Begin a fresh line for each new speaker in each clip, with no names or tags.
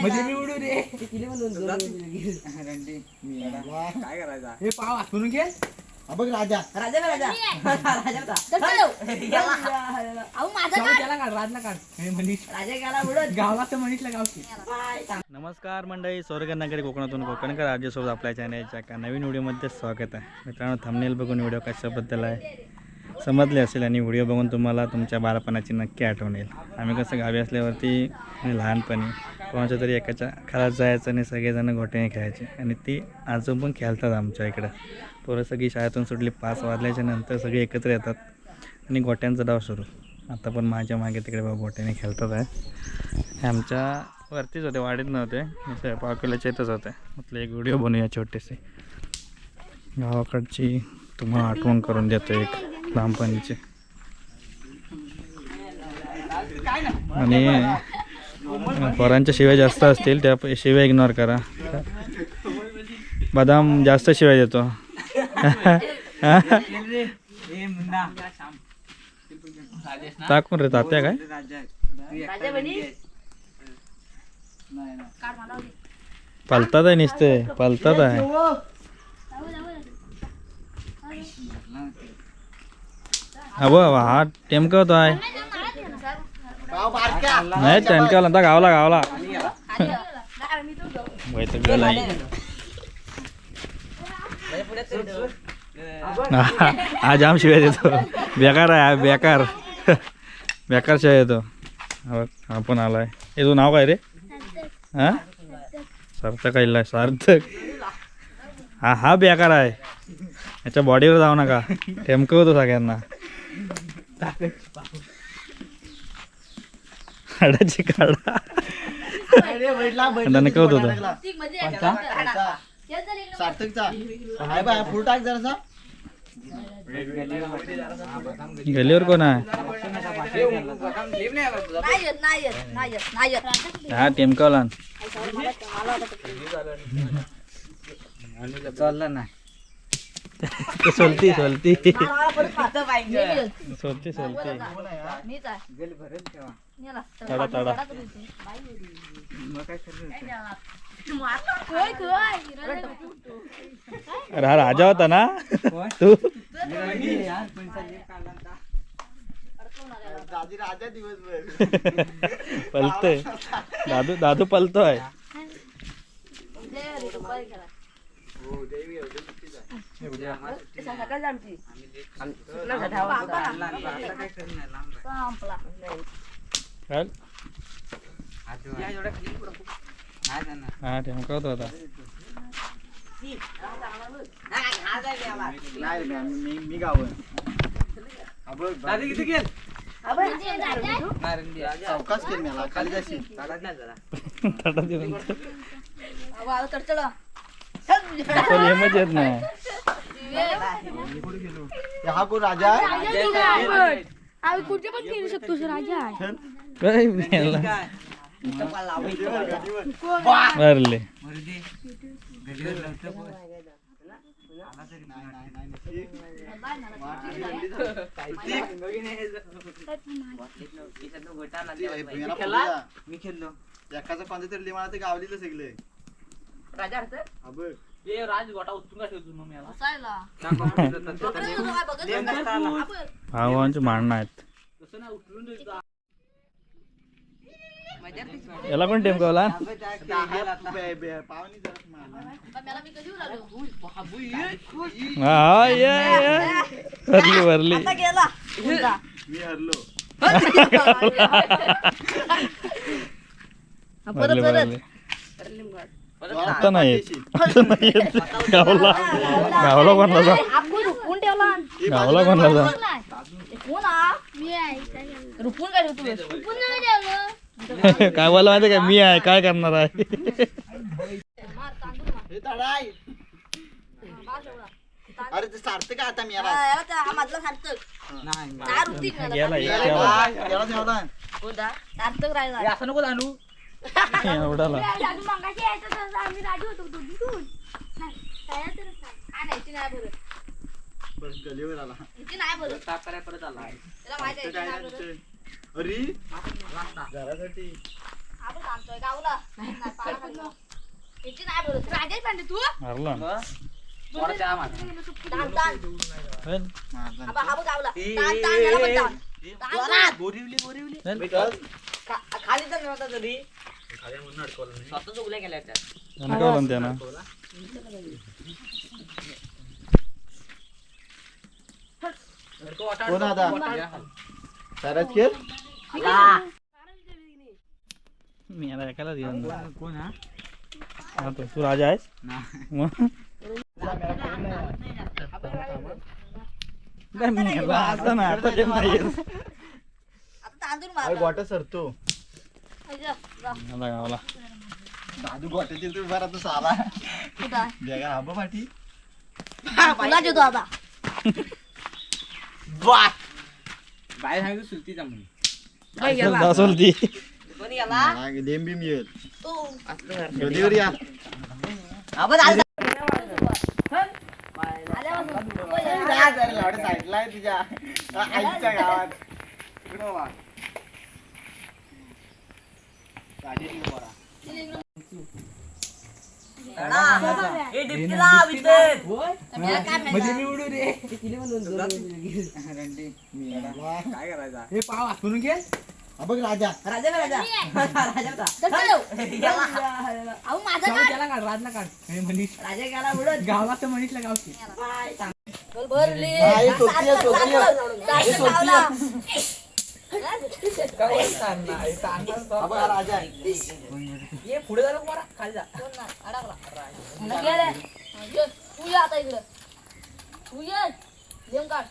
म्हणजे मी उडू रे
काय करायचा
हे पाव आतून घे हा बघ राजा मनीषला गावची
नमस्कार मंडळी स्वर्गनगरी कोकणातून कोकणकर राज्यासोबत आपल्या चॅनलच्या एका नवीन व्हिडिओमध्ये स्वागत आहे मित्रांनो थंबनेल बघून व्हिडिओ कशाबद्दल आहे समजले असेल आणि व्हिडिओ बघून तुम्हाला तुमच्या बालपणाची नक्की आठवण येईल आम्ही कसं गावी असल्यावरती आणि लहानपणी कोणाच्या तरी एकाच्या घरात जायचं आणि सगळेजण घोट्याने खेळायचे. आणि ती अजून पण खेळतात आमच्या इकडं. पोरं सगळी शाळेतून सुटली पाच वाजल्याच्या नंतर सगळे एकत्र येतात आणि गोट्यांचा डाव सुरू. आता पण माझ्या मागे तिकडे बाबा गोट्याने खेळतात आहे. आमच्या वरतीच होते वाडीत नव्हते. पावकिल्याच्या इथंच होते. म्हटलं एक व्हिडिओ बनवूया छोटेसे गावाकडची तुम्हाला आठवण करून देतो एक. लहानपणीची. आणि पोरांच्या शिव्या जास्त असतील त्या शिव्या इग्नोर करा. बदाम जास्त शिवाय देतो. टाकून रे तात्या काय? पलतात आहे नुसते पलतात आहे. अबो बघ हा टेमका होतो आहे. नाही टेमका आता गावला गावला. वैताग हा हा जाम शिवाय देतो बेकार आहे हा बेकार. बेकार शिवाय येतो. हा हा पण आलाय. हे तुझं नाव काय रे? हा? सार्थक आहे सार्थक. हा हा बेकार आहे. याच्या बॉडीवर जाऊ नका. ठेमकवतो सगळ्यांना. हाडाची काढा. दणकवत होता.
सार्थकचा? हाय बाय फुल टाक जरासा.
गेलीवर कोण आहे? हा टेमकवला
चालला नाही
सोलती सोलती. सोलती सोलती.
मीच आहे. नेला.
तडा हा राजा होता ना? तू? पलतोय. दादू दादू पलतोय.
तू.
हो
हा होता
नाही रे, मी मी- मी गाव चौकाच केल मला खाली जाशील
येत नाही.
हा कोण राजा आहे?
कुठे पण खेळू शकतो राजा आहे.
काय मेला.
मी खेळलो. एकाचा कोणत्या तरी लिमाला ते गावलीच सगळे.
राजा होतो. आपण.
भावांची भांडणं आहेत याला कोण टेमकवला
पावनी जरा मारला.
मला मी कधी उलालो?
हा ये ये. भरली
गेला.
मी हरलो
हा, परत
भरली
परत
भरली आता नाही येत. आता नाही येत गावला. गावला कोणला जा
रुपून ठेवला.
गावला कोणला जा
हा? रुपून काय ठेवतो
काय बोला माहिती काय मी आहे. काय करणार आहे?
हे अरे ते सार्थक आता मी याला?
हा मधला सार्थक
गेला
ठेवला
कोणता सार्थक राहिला.
असं नको जाणू
एवढाला.
आम्ही राजू होतो तो निघून. नाही, तयार तर नसतात. आणायची नाही बरं
बस गलीवर आला.
इथे नाही बोलत.
साफ करायला परत आला
त्याला माहिती आहे
इथं काय
नाही बोलत.
अरे घरासाठी
ना. चल.
बोरिवली बोरिवली.
चल.
खा- खाली तर नव्हता तरी स्वतःच उल्या केल्या त्यात
त्यानं काय बोलून त्यानं
कोण आता सरच खेळ
मी आता एकाला दिला
कोण हा
हा तो तू राजा आहेस मग नाही, मी याला असं ना आता ते नाही येत.
आता तांदूळ
अरे
मार
गोटा सरतो
आता गावाला
दादू गोट्याची तू बरा तू साला
कुठं
जगा हा बा पाठी.
तुला देतो आता
बाहेर सांगितलं सुलतीचा म्हणून
चल, जासोल ती
कोणी गेला?
लेम बिम येईल.
तू.
गलीवर या
आपण आज
आल्यापासून
साईडला आहे तुझ्या. आईच्या गावात. इकडं वा.
मला काय
करायचा
हे पाव आखून घे.
बघ राजा
राजा का राजा राजा त्याला काढ राजला काढ हे मनीष राजा गेला उडत गावात मनीषला गावची
भरली
ये पुढे झालं पोरा खाली जा
तू ये आता इकडं तू ये गेम काढ.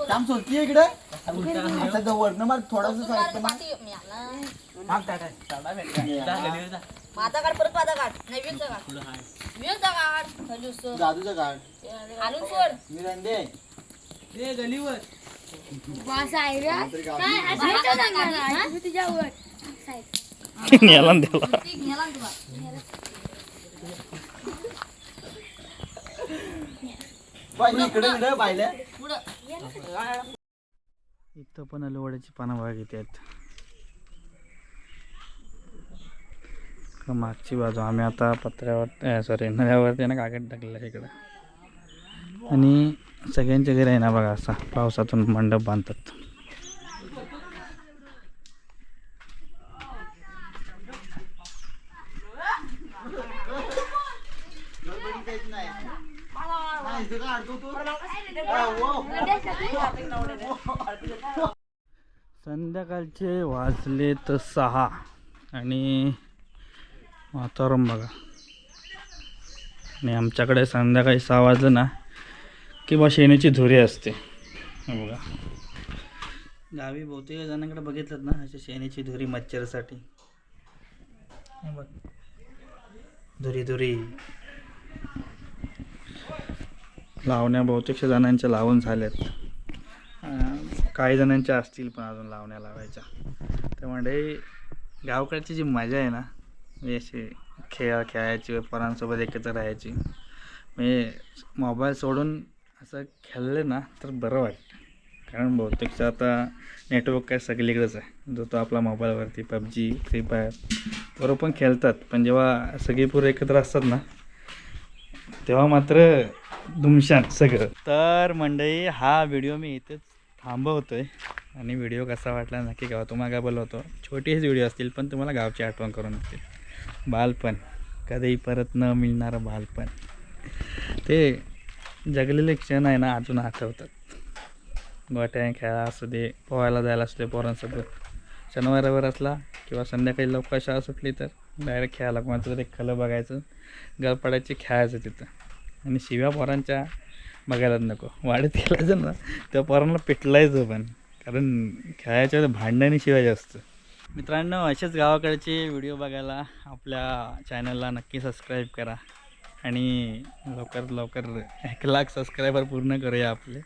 काम इकडे आता थोडस
माझं काढ परत माझा काढ नाही वीरचा काढ वीरचा काढ.
दादूचं कार्ड
आणून सोड
मी
गलीवर
त्याला. इथं पण अलोवाड्याची पानं बघा किती आहेत. मागची बाजू आम्ही आता पत्र्यावर सॉरी नव्यावरती ना कागद टाकलेलं आहे इकडं. आणि सगळ्यांच्या घरी आहे ना बघा असा पावसातून मंडप बांधतात. संध्याकाळचे वाजले तर सहा आणि वातावरण बघा. आणि आमच्याकडे संध्याकाळी सहा वाजलं ना की बा शेणीची धुरी असते. हे बघा. गावी बहुतेक जणांकडे बघितलं ना अशी शेणीची धुरी मच्छरसाठी. बघ. धुरी धुरी. लावण्या बहुतेकशा जणांच्या लावून झाल्यात. काही जणांच्या असतील पण अजून लावण्या लावायच्या. त्यामुळे गावकडची जी मजा आहे ना म्हणजे अशी खेळ खेळायची पोरांसोबत एकत्र राहायची. म्हणजे मोबाईल सोडून असं खेळलं ना तर बरं वाटतं. कारण बहुतेकचं आता नेटवर्क काय सगळीकडेच आहे. जो तो आपला मोबाईलवरती पबजी फ्री फायर बरोबर पण खेळतात. पण जेव्हा सगळी पोरं एकत्र असतात ना तेव्हा मात्र दुमशान सगळं. तर मंडळी हा व्हिडिओ मी इथेच थांबवतोय. आणि व्हिडिओ कसा वाटला नक्की कळवा. तुम्हाला काय बोलवतो छोटेच व्हिडिओ असतील पण तुम्हाला गावची आठवण करून असतील बालपण. कधीही परत न मिळणारं बालपण. ते जगलेले क्षण आहे ना अजून आठवतात. गोट्या खेळा असू दे पोहायला जायला असू दे पोरांसोबत. शनिवार रविवार असला किंवा संध्याकाळी लवकर शाळा सुटली तर डायरेक्ट खेळायला कोणाचं तरी खलं बघायचं गळपडायची खेळायचं तिथं. आणि शिव्या पोरांच्या बघायलाच नको. वाढत खेळायचं ना त्या पोरांना पिटलायचं पण. कारण खेळायच्या भांडणाने शिवाय जास्त. मित्रांनो असेच गावाकडचे व्हिडिओ बघायला आपल्या चॅनलला नक्की सबस्क्राईब करा. आणि लवकरात लवकर एक लाख सबस्क्रायबर पूर्ण करूया आपले.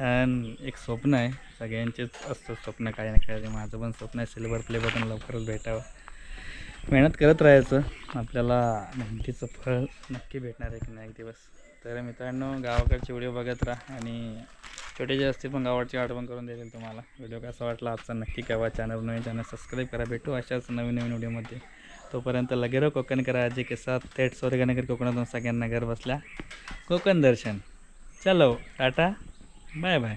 आणि एक स्वप्न आहे. सगळ्यांचेच असतं स्वप्न काय ना काय माझं पण स्वप्न आहे सिल्वर प्ले बटन लवकरच भेटावं. मेहनत करत राहायचं. आपल्याला मेहनतीचं फळ नक्की भेटणार आहे की नाही एक दिवस. तर मित्रांनो गावाकडचे व्हिडिओ बघत राहा आणि छोटे जे असतील पण गावाची आठवण करून देतील तुम्हाला. व्हिडिओ कसा वाटला आजचा नक्की करा चॅनल नवीन चॅनल सबस्क्राईब करा. भेटू अशाच नवीन नवीन व्हिडिओमध्ये. तोपर्यंत लगेरो कोकणकर आजी के साथ. थेट स्वर्गनगर कोकणातून सगळ्यांना घर बसल्या. कोकण दर्शन. चलो टाटा. Bye bye.